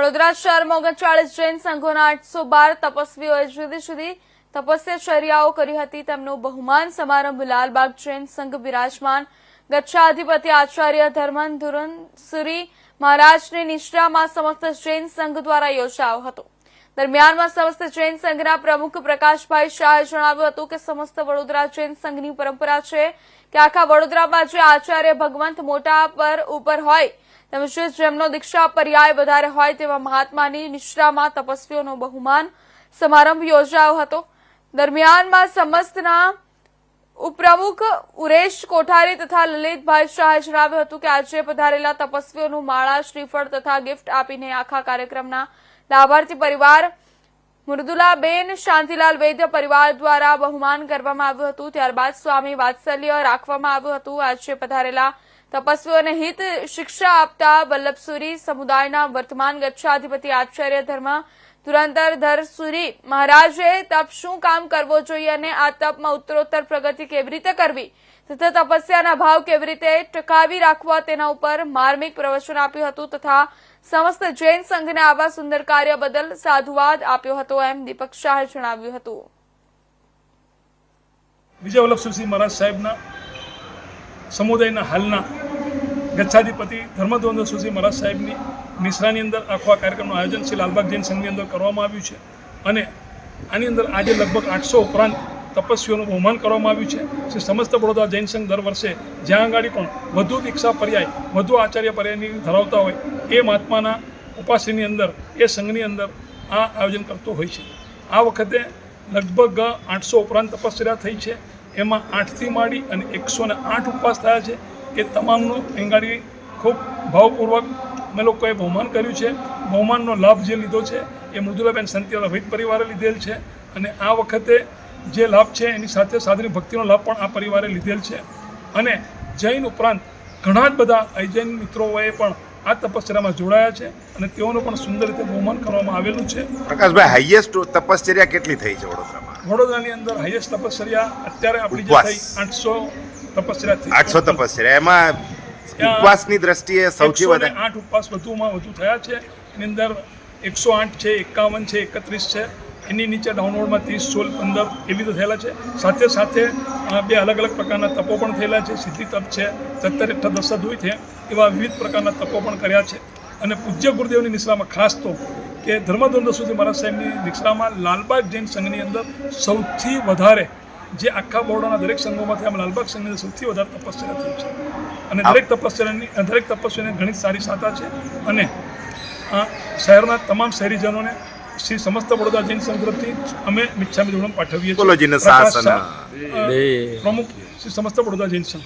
વડોદરા શહેરમાં ઓગણચાળીસ જૈન સંઘોના આઠસો બાર તપસ્વીઓએ જુદી જુદી તપસ્યાચર્યાઓ કરી હતી. તેમનો બહુમાન સમારંભ લાલબાગ જૈન સંઘ બિરાજમાન ગચ્છાધિપતિ આચાર્ય ધર્મન સુરી મહારાજની નિષ્ઠામાં સમસ્ત જૈન સંઘ દ્વારા યોજાયો હતો. દરમિયાનમાં સમસ્ત જૈન સંઘના પ્રમુખ પ્રકાશભાઈ શાહે જણાવ્યું હતું કે સમસ્ત વડોદરા જૈન સંઘની પરંપરા છે કે આખા વડોદરામાં જે આચાર્ય ભગવંત મોટા પર ઉપર હોય તેમજ જેમનો દીક્ષા પર્યાય વધારે હોય તેવા મહાત્માની નિશ્રામાં તપસ્વીઓનો બહુમાન સમારંભ યોજાયો હતો. દરમિયાનમાં સમસ્તના ઉપપ્રમુખ ઉરેશ કોઠારી તથા લલિતભાઈ શાહે જણાવ્યું હતું કે આજે પધારેલા તપસ્વીઓનું માળા, શ્રીફળ તથા ગિફ્ટ આપીને આખા કાર્યક્રમના લાભાર્થી પરિવાર મૃદુલાબેન શાંતિલાલ વૈદ્ય પરિવાર દ્વારા બહુમાન કરવામાં આવ્યું હતું. ત્યારબાદ સ્વામી વાત્સલ્ય રાખવામાં આવ્યું હતું. આજે પધારેલા તપસ્વીઓને હિત શિક્ષા આપતા વલ્લભસુરી સમુદાયના વર્તમાન ગચ્છાધિપતિ આચાર્ય ધર્મ ધુરંધર સુરી મહારાજે તપ શું કામ કરવો જોઈએ અને આ તપમાં ઉત્તરોત્તર પ્રગતિ કેવી રીતે કરવી? તથા તપસ્યાના ભાવ કેવી રીતે ટકાવી રાખવા તેના ઉપર માર્મિક પ્રવચન આપ્યું હતું તથા સમસ્ત જૈન સંઘને આવા સુંદર કાર્ય બદલ સાધુવાદ આપ્યો હતો એમ દીપક શાહે જણાવ્યું હતું. વિજય વલ્લભ મહારાજ સાહેબના સમુદાયના હાલના ગચ્છાધિપતિ ધર્મદ્વંદ સુધી મહારાજ સાહેબની નિશ્રાની અંદર આખો આ કાર્યક્રમનું આયોજન શ્રી લાલબાગ જૈન સંઘની અંદર કરવામાં આવ્યું છે અને આની અંદર આજે લગભગ આઠસો ઉપરાંત તપસ્વીઓનું બહુમાન કરવામાં આવ્યું છે. શ્રી સમસ્ત બરોડા જૈન સંઘ દર વર્ષે જ્યાં આગળ પણ વધુ દીક્ષા પર્યાય, વધુ આચાર્ય પર્યાયની ધરાવતા હોય એ મહાત્માના ઉપાસીની અંદર, એ સંઘની અંદર આ આયોજન કરતો હોય છે. આ વખતે લગભગ આઠસો ઉપરાંત તપસ્યા થઈ છે. એમાં આઠથી માંડી અને એકસો આઠ ઉપવાસ થયા છે. એ તમામનું એંગાડી ખૂબ ભાવપૂર્વક અમે લોકોએ બહુમાન કર્યું છે. બહુમાનનો લાભ જે લીધો છે એ મૃદુલાબેન સંતિયાળા વૈદ પરિવારે લીધેલ છે અને આ વખતે જે લાભ છે એની સાથે સાધની ભક્તિનો લાભ પણ આ પરિવારે લીધેલ છે. અને જૈન ઉપરાંત ઘણા જ બધા અજૈન મિત્રોએ પણ આ તપશ્ચર્યામાં જોડાયા છે અને તેઓનું પણ સુંદર રીતે બહુમાન કરવામાં આવેલું છે. પ્રકાશભાઈ હાઈએસ્ટ તપશ્ચર્યા કેટલી થઈ છે વડોદરામાં? વડોદરાની અંદર હાઈએસ્ટ તપશ્ચર્યા અત્યારે આપણી જે થઈ આઠસો તપસ્યા આઠસો તપસ્યા એમાં ઉપવાસની દ્રષ્ટિએ સૌથી વધારે આઠ ઉપવાસ વધુમાં વધુ થયા છે. એની અંદર એકસો આઠ છે એકાવન છે એકત્રીસ છે. એની નીચે ડાઉનલોડમાં ત્રીસ સોળ પંદર એવી રીતે થયેલા છે. સાથે સાથે બે અલગ અલગ પ્રકારના તપો પણ થયેલા છે. સિદ્ધિ તપ છે સત્તર અઠ્ઠા દસ હોય છે. એવા વિવિધ પ્રકારના તપો પણ કર્યા છે. અને પૂજ્ય ગુરુદેવની નિશ્રામાં ખાસ તો કે ધર્મધંધો સુધી મહારાજ સાહેબની નિશ્રામાં લાલબાગ જૈન સંઘની અંદર સૌથી વધારે જે આખા બોર્ડના દરેક સંઘોમાંથી આમ લાલબાગ સંઘની સૌથી વધારે તપસ્યા થઈ છે. અને દરેક તપસ્યાની દરેક તપસ્યાને ઘણી સારી સાતા છે. અને આ શહેરના તમામ શહેરીજનોને શ્રી સમસ્ત વડોદરા જૈન સંઘ તરફથી અમે મિચ્છામી ધોરણ પાઠવીએ અ, પ્રમુખ શ્રી સમસ્ત વડોદરા જૈન સંઘ.